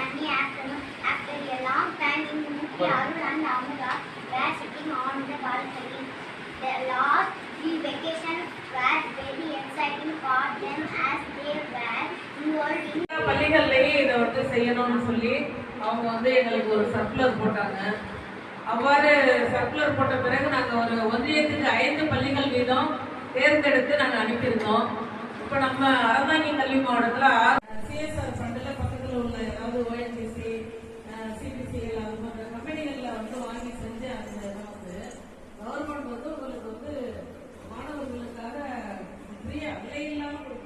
sunny afternoon. After a long time, Mukti, Arul and Amuga were sitting on the balcony. The last three vacations were very exciting for them as they were involved in எல்லா பள்ளிகள்லயும் இதை வந்து செய்யணும்னு சொல்லி அவங்க வந்து எங்களுக்கு ஒரு circular போட்டாங்க அவ்வாறு சர்க்குலர் போட்ட பிறகு நாங்க ஒரு ஒன்றியத்துக்கு ஐந்து பள்ளிகள் வீதம் தேர்ந்தெடுத்து நாங்க அனுப்பியிருந்தோம் இப்போ நம்ம அறந்தாங்கி கல்வி மாவட்டத்துல சிஎஸ்ஆர் 累了。